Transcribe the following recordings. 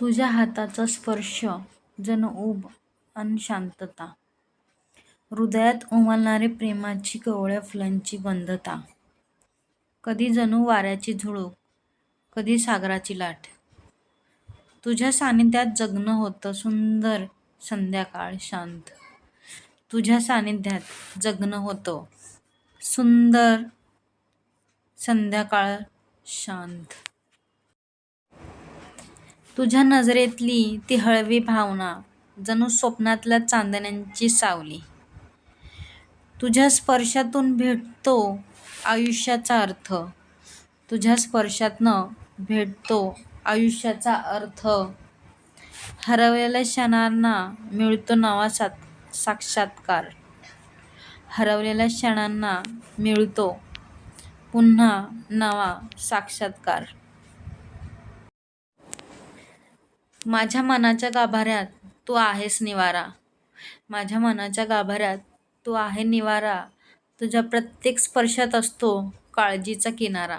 तुझ्या हाताचा स्पर्श जणू ऊब अन शांतता. हृदयात उमलणारे प्रेमाची कवळ्या फुलांची गंधता कधी जणू वाऱ्याची झुळूक कधी सागराची लाट. तुझ्या सानिध्यात जगणं होतं सुंदर संध्याकाळ शांत. तुझ्या सानिध्यात जगणं होतं सुंदर संध्याकाळ शांत. तुझ्या नजरेतली ती हळवी भावना जणू स्वप्नातल्या चांदण्यांची सावली. तुझ्या स्पर्शातून भेटतो आयुष्याचा अर्थ. तुझ्या स्पर्शातनं भेटतो आयुष्याचा अर्थ. हरवलेल्या क्षणांना मिळतो नवा सात साक्षात्कार. हरवलेल्या क्षणांना मिळतो पुन्हा नवा साक्षात्कार. माझ्या मनाच्या गाभाऱ्यात तू आहेस निवारा. माझ्या मनाच्या गाभाऱ्यात तू आहे निवारा. तुझ्या प्रत्येक स्पर्शात असतो काळजीचा किनारा.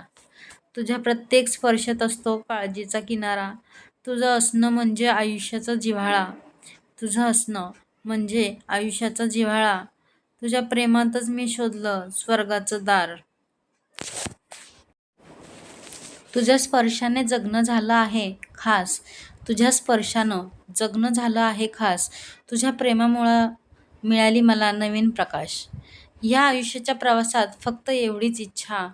तुझ्या प्रत्येक स्पर्शात असतो काळजीचा किनारा. तुझं असणं म्हणजे आयुष्याचा जिव्हाळा. तुझं असणं म्हणजे आयुष्याचा जिव्हाळा. तुझ्या प्रेमातच मी शोधलं स्वर्गाचं दार. तुझ्या स्पर्शाने जगणं झालं आहे. खास. तुझ्या स्पर्शानं जगणं झालं आहे खास. तुझ्या प्रेमामुळं मिळाली मला नवीन प्रकाश. या आयुष्याच्या प्रवासात फक्त एवढीच इच्छा.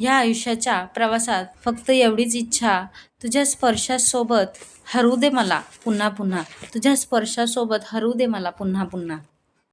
या आयुष्याच्या प्रवासात फक्त एवढीच इच्छा. तुझ्या स्पर्शासोबत हरू दे मला पुन्हा पुन्हा. तुझ्या स्पर्शासोबत हरू दे मला पुन्हा पुन्हा.